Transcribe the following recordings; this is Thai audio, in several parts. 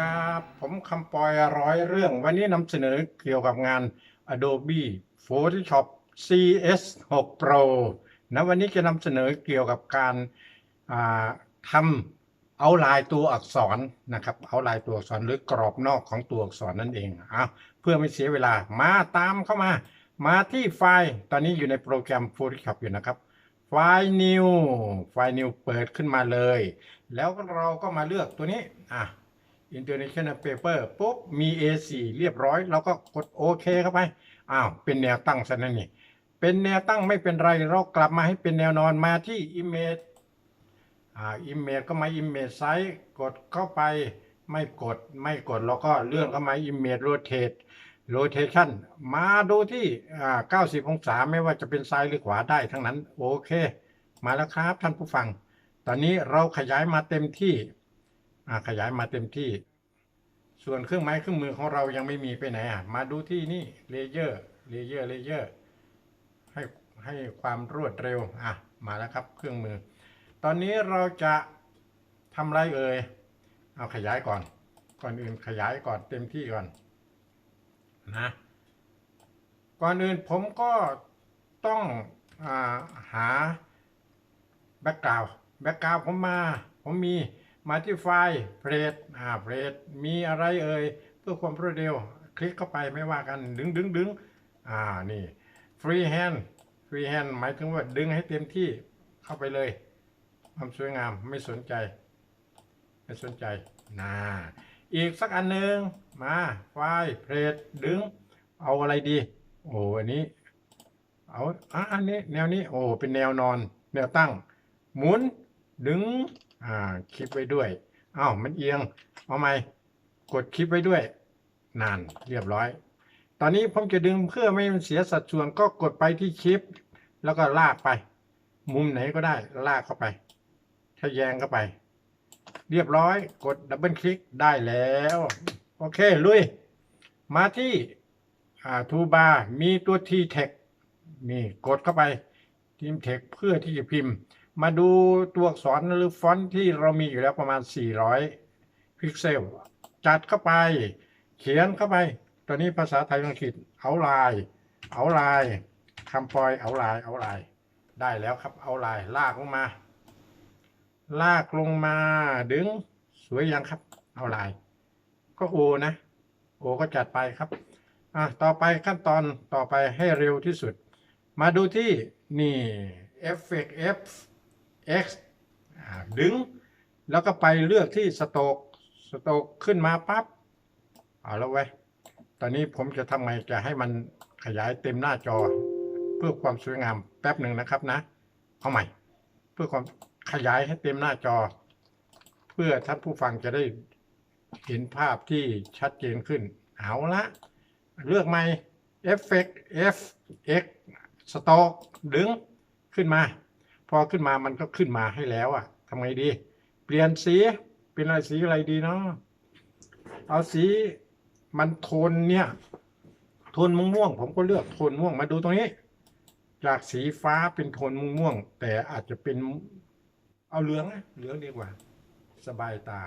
ครับ ผมคำปอยร้อยเรื่อง วันนี้นำเสนอเกี่ยวกับงาน Adobe Photoshop CS 6 Pro นะวันนี้จะนำเสนอเกี่ยวกับการาทำเอาลายตัวอักษรนะครับ เอาลายตัวอักษรหรือกรอบนอกของตัวอักษรนั่นเองเอะเพื่อไม่เสียเวลามาตามเข้ามา มาที่ไฟล์ตอนนี้อยู่ในโปรแกรม Photoshop อยู่นะครับไฟล์ New ไฟล์ New เปิดขึ้นมาเลย แล้วเราก็มาเลือกตัวนี้อะ International Paper ปุ๊บมี A4 เรียบร้อยเราก็กดโอเคเข้าไป อ้าว เป็นแนวตั้งซะนั่นนี่ เป็นแนวตั้งไม่เป็นไร เรากลับมาให้เป็นแนวนอนมาที่ Image อ่า Image ก็มา Image Size กดเข้าไปไม่กดไม่กดเราก็เลื่อนเข้ามา Image Rotate Rotation มาดูที่อ่า90 องศาไม่ว่าจะเป็นซ้ายหรือขวาได้ทั้งนั้น โอเค มาแล้วครับท่านผู้ฟัง ตอนนี้เราขยายมาเต็มที่ ขยายมาเต็มที่ ส่วนเครื่องไม้เครื่องมือของเรายังไม่มีไปไหนอะมาดูที่นี่เลเยอร์เลเยอร์เลเยอร์ให้ให้ความรวดเร็วอะมาแล้วครับเครื่องมือ ตอนนี้เราจะทำไรเอ่ยเอาขยายก่อน ก่อนอื่นขยายก่อนเต็มที่ก่อนนะก่อนอื่นผมก็ต้องอาหาแบ็กกราวแบ็กกราวผมมา ผมมี มาที่ไฟล์เพลทอ่าเพลทมีอะไรเอ่ย เพื่อความรวดเร็ว คลิกเข้าไปไม่ว่ากัน ดึงดึงดึงอ่า นี่ฟรีแฮนด์ฟรีแฮนด์หมายถึงว่าดึงให้เต็มที่เข้าไปเลย ความสวยงามไม่สนใจ ไม่สนใจนะอีกสักอันหนึ่งมาไฟเพลทดึง เอาอะไรดี โอ้อันนี้ เอาอะอันนี้ แนวนี้ โอ้เป็นแนวนอน แนวตั้ง หมุนดึง อ่าคลิปไว้ด้วยอ้าวมันเอียงเอาไหมกดคลิปไว้ด้วยนานเรียบร้อย ตอนนี้ผมจะดึงเพื่อไม่ให้มันเสียสัดส่วนก็กดไปที่คลิป แล้วก็ลากไป มุมไหนก็ได้ลากเข้าไปทะแยงเข้าไป เรียบร้อย กดดับเบิลคลิกได้แล้ว โอเค ลุย มาที่ทูบาร์มีตัว T text นี่กดเข้าไปทีม text เพื่อที่จะพิมพ์ มาดูตัวอักษรหรือฟอนต์ที่เรามีอยู่แล้วประมาณ 400 พิกเซล จัดเข้าไป เขียนเข้าไป ตอนนี้ภาษาไทยอังกฤษเอาลาย เอาลายคำปอยเอาลาย เอาลาย ได้แล้วครับ เอาลาย ลากลงมา ลากลงมา ดึง สวยยังครับ เอาลาย ก็โอนะ โอก็จัดไปครับ อะ ต่อไปขั้นตอนต่อไปให้เร็วที่สุด มาดูที่นี่ Effect F X อ่าดึง แล้วก็ไปเลือกที่สโตกสโตกขึ้นมาปั๊บเอาแล้วไว้ยตอนนี้ผมจะทำไงจะให้มันขยายเต็มหน้าจอ เพื่อความสวยงามแป๊บหนึ่งนะครับนะ เอาใหม่ เพื่อความขยายให้เต็มหน้าจอ เพื่อท่านผู้ฟังจะได้เห็นภาพที่ชัดเจนขึ้น เอาละเลือกใหม่ Effect F X Stock ดึงขึ้นมา พอขึ้นมามันก็ขึ้นมาให้แล้วอะทำไงดี เปลี่ยนสีเป็นอะไรสีอะไรดีเนาะเอาสีมันโทนเนี่ย โทนม่วงผมก็เลือกโทนม่วงมาดูตรงนี้ จากสีฟ้าเป็นโทนม่วง แต่อาจจะเป็นเอาเหลืองเหลืองดีกว่า สบายตา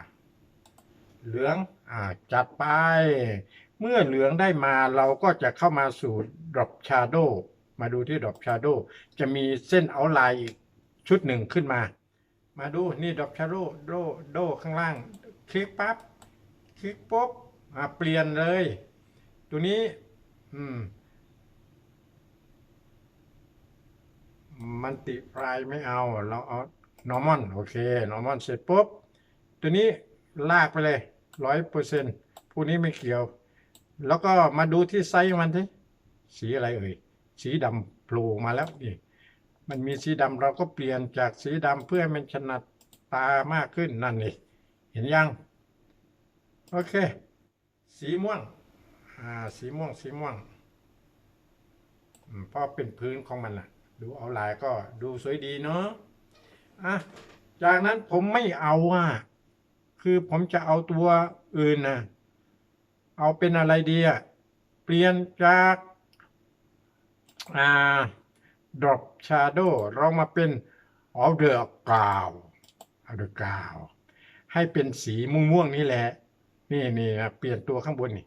เหลืองอ่าจัดไป เมื่อเหลืองได้มาเราก็จะเข้ามาสู่ drop shadow มาดูที่ drop shadow จะมีเส้นเอาไลน์อีก ชุดหนึ่งขึ้นมา มาดูนี่ drop shadow โดโดข้างล่าง คลิกปั๊บคลิกปุ๊บอ่าเปลี่ยนเลย ตัวนี้ อืม มันติพรายไม่เอา เราเอา normal โอเค normal เสร็จปุ๊บ ตัวนี้ลากไปเลยร้อยเปอร์เซ็นต์ผู้นี้ไม่เกี่ยว แล้วก็มาดูที่ไซส์มันที่สีอะไรเอ่ย สีดำโผล่มาแล้วนี่ มันมีสีดำเราก็เปลี่ยนจากสีดำเพื่อให้มันถนัดตามากขึ้นนั่นนี่เห็นยัง โอเค สีม่วงอ่าสีม่วงสีม่วงเพราะเป็นพื้นของมันนะดูเอาลายก็ดูสวยดีเนาะอะจากนั้นผมไม่เอาอะคือผมจะเอาตัวอื่นนะเอาเป็นอะไรดีอะเปลี่ยนจากอ่า drop shadow เรามาเป็น outer ground outer ground ให้เป็นสีม่วงๆนี่แหละ นี่นี่เปลี่ยนตัวข้างบนนี่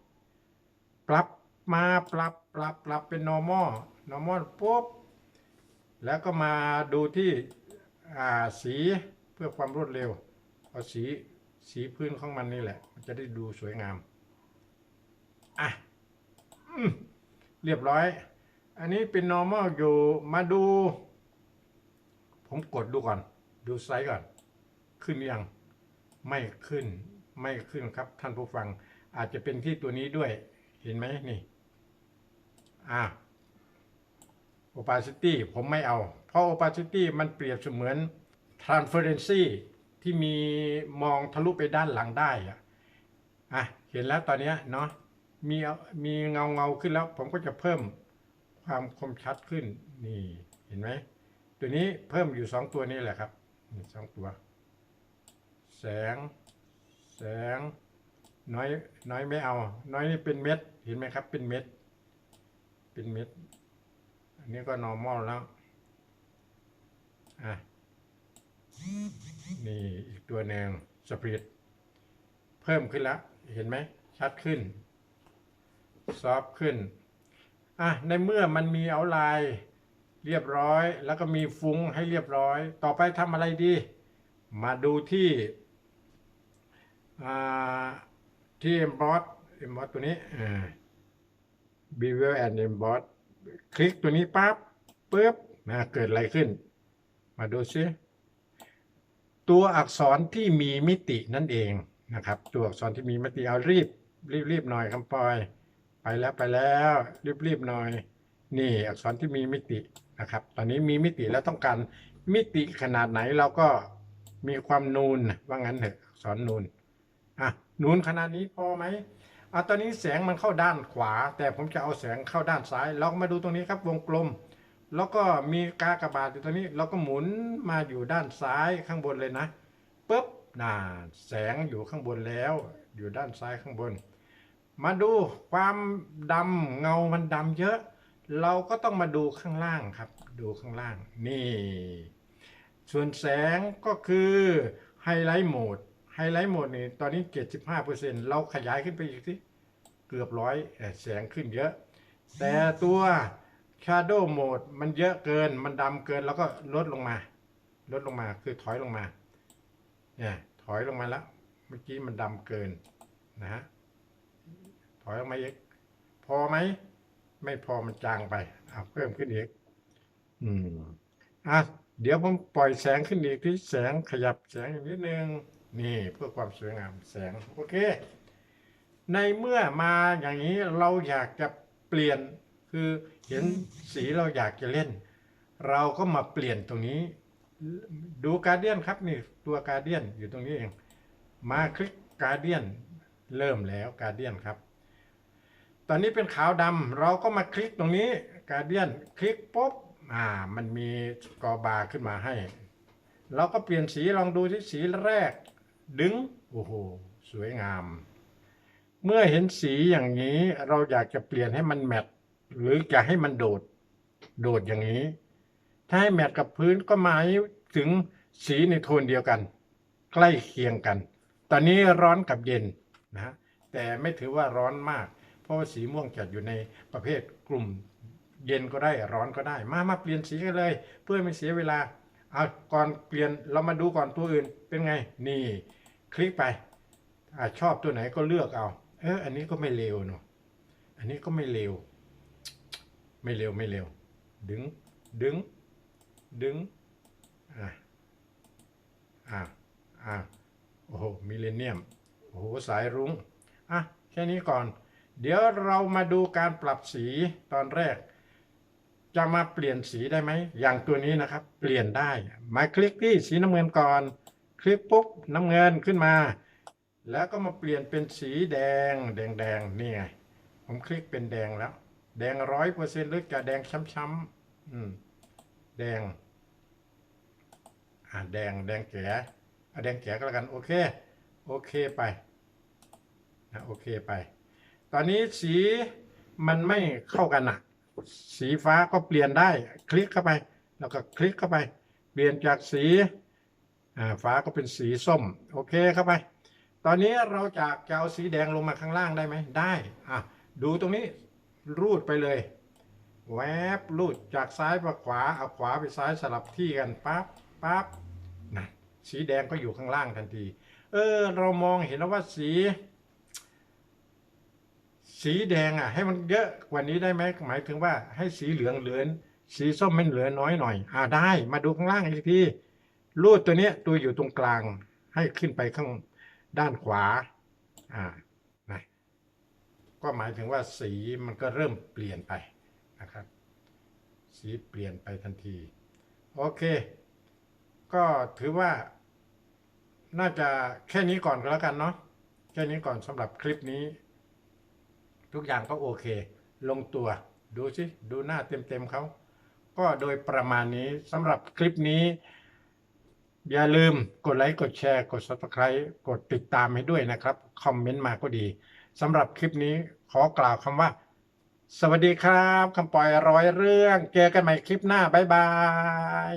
ปรับมาปรับปรับปรับเป็น normal normal ปุ๊บ แล้วก็มาดูที่สีเพื่อความรวดเร็ว เอาสีสีพื้นของมันนี่แหละ มันจะได้ดูสวยงาม อะอเรียบร้อย อันนี้เป็น normal อยู่มาดู ผมกดดูก่อน ดูไซส์ก่อน ขึ้นยัง ไม่ขึ้น ไม่ขึ้นครับท่านผู้ฟัง อาจจะเป็นที่ตัวนี้ด้วย เห็นไหมนี่ อะ opacity ผมไม่เอา เพราะ opacity มันเปรียบเสมือน transparency ที่มีมองทะลุไปด้านหลังได้อะอะ เห็นแล้วตอนนี้เนาะ มีมีเงาเงาขึ้นแล้ว ผมก็จะเพิ่ม ความคมชัดขึ้นนี่เห็นไหมตัวนี้เพิ่มอยู่สองตัวนี้แหละครับนี่สองตัว แสง แสง น้อยน้อยไม่เอา น้อยนี่เป็นเม็ดเห็นไหมครับ เป็นเม็ด เป็นเม็ด อันนี้ก็ normal แล้วอะนี่อีกตัวหนึ่งสปริตเพิ่มขึ้นแล้ว เห็นไหมชัดขึ้น ซอฟขึ้น อะในเมื่อมันมีเอาลน์เรียบร้อย แล้วก็มีฟุ้งให้เรียบร้อย ต่อไปทำอะไรดี มาดูที่อ่าที่ emboss emboss ตัวนี้อ Bevel and emboss คลิกตัวนี้ปั๊บปุ๊บนะเกิดอะไรขึ้น มาดูซิตัวอักษรที่มีมิตินั่นเองนะครับ ตัวอักษรที่มีมิติเอารีบรีบรีบหน่อยคำปอย ไปแล้วไปแล้วรีบรีบหน่อย นี่อักษรที่มีมิตินะครับ ตอนนี้มีมิติแล้วต้องการมิติขนาดไหนเราก็มีความนูนว่างั้นเถอะอักษรนูนอะนูนขนาดนี้พอไหมอะตอนนี้แสงมันเข้าด้านขวา แต่ผมจะเอาแสงเข้าด้านซ้าย เราก็มาดูตรงนี้ครับวงกลม แล้วก็มีกากบาทอยู่ตรงนี้ เราก็หมุนมาอยู่ด้านซ้ายข้างบนเลยนะปุ๊บน่าแสงอยู่ข้างบนแล้ว อยู่ด้านซ้ายข้างบน มาดูความดำเงามันดำเยอะ เราก็ต้องมาดูข้างล่างครับ ดูข้างล่างนี่ ส่วนแสงก็คือไฮไลท์โหมดไฮไลท์โหมดนี่ตอนนี้75%เราขยายขึ้นไปอีกสิเกือบร้อยแสงขึ้นเยอะ แต่ตัว Shadow Mode มันเยอะเกินมันดำเกินแล้วก็ลดลงมา ลดลงมาคือถอยลงมาเนี่ยถอยลงมาแล้ว เมื่อกี้มันดำเกินนะฮะ อยลงมาอีก พอไหม ไม่พอมันจางไปเอาเพิ่มขึ้นอีก อืมอะเดี๋ยวผมปล่อยแสงขึ้นอีกที่แสงขยับแสงอีกนิดนึง นี่เพื่อความสวยงามแสง โอเค ในเมื่อมาอย่างนี้เราอยากจะเปลี่ยนคือเห็นสีเราอยากจะเล่น เราก็มาเปลี่ยนตรงนี้ ดูการเดียนครับนี่ตัวการเดียนอยู่ตรงนี้เอง มาคลิกการเดียนเริ่มแล้วการเดียนครับ ตอนนี้เป็นขาวดำเราก็มาคลิกตรงนี้การเดียนคลิกปุ๊บอ่ามันมีกอบาขึ้นมาให้ เราก็เปลี่ยนสีลองดูที่สีแรก ดึงโอ้โหสวยงาม เมื่อเห็นสีอย่างนี้เราอยากจะเปลี่ยนให้มันแมทหรือจะให้มันโดด โดดอย่างนี้ ถ้าให้แมทกับพื้นก็หมายถึงสีในโทนเดียวกัน ใกล้เคียงกัน ตอนนี้ร้อนกับเย็นนะแต่ไม่ถือว่าร้อนมาก เพราะว่าสีม่วงจัดอยู่ในประเภทกลุ่มเย็นก็ได้ร้อนก็ได้ มามาเปลี่ยนสีกันเลย เพื่อไม่เสียเวลาเอาก่อนเปลี่ยนเรามาดูก่อนตัวอื่นเป็นไงนี่ คลิกไปอชอบตัวไหนก็เลือกเอา เอออันนี้ก็ไม่เลวเนาะอันนี้ก็ไม่เลวไม่เร็วไม่เร็วดึงดึงดึงอะอะอะโอ้โหมิเลเนียมโอ้โหสายรุง้งอะแค่นี้ก่อน เดี๋ยวเรามาดูการปรับสีตอนแรก จะมาเปลี่ยนสีได้ไหม อย่างตัวนี้นะครับ เปลี่ยนได้ มาคลิกที่สีน้ำเงินก่อน คลิกปุ๊บน้ำเงินขึ้นมา แล้วก็มาเปลี่ยนเป็นสีแดง แดงแดงๆนี่ไง ผมคลิกเป็นแดงแล้ว แดงร้อยเปอร์เซ็นต์หรือจะแดงช้ำๆแดง อ่าแดงแดงแก่อะแดงแก่ก็แล้วกัน โอเค โอเคไปนะโอเคไป ตอนนี้สีมันไม่เข้ากันอะสีฟ้าก็เปลี่ยนได้ คลิกเข้าไป แล้วก็คลิกเข้าไป เปลี่ยนจากสีฟ้าก็เป็นสีส้ม โอเคเข้าไป ตอนนี้เราจะจะเอาสีแดงลงมาข้างล่างได้ไหมได้อะดูตรงนี้รูดไปเลย แวบรูดจากซ้ายมาขวาเอาขวาไปซ้ายสลับที่กันปั๊บปั๊บนะสีแดงก็อยู่ข้างล่างทันที เออ เรามองเห็นแล้วว่าสี สีแดงอะ ให้มันเยอะกว่านี้ได้ไหมหมายถึงว่าให้สีเหลืองเหลือน สีส้มมันเหลือน้อยหน่อย อ่าได้ มาดูข้างล่างอีกทีรูดตัวเนี้ยตัวอยู่ตรงกลาง ให้ขึ้นไปข้างด้านขวา อ่านะก็หมายถึงว่าสีมันก็เริ่มเปลี่ยนไปนะครับ สีเปลี่ยนไปทันที โอเค ก็ถือว่า น่าจะแค่นี้ก่อนก็แล้วกันเนาะแค่นี้ก่อนสำหรับคลิปนี้ ทุกอย่างก็โอเค ลงตัว ดูสิดูหน้าเต็มๆเขาก็โดยประมาณนี้สำหรับคลิปนี้ อย่าลืมกดไลค์กดแชร์ กด subscribe กดติดตามให้ด้วยนะครับ คอมเมนต์มาก็ดีสำหรับคลิปนี้ขอกล่าวคำว่า สวัสดีครับคำปล่อยร้อยเรื่อง เจอกันใหม่คลิปหน้า บ๊ายบาย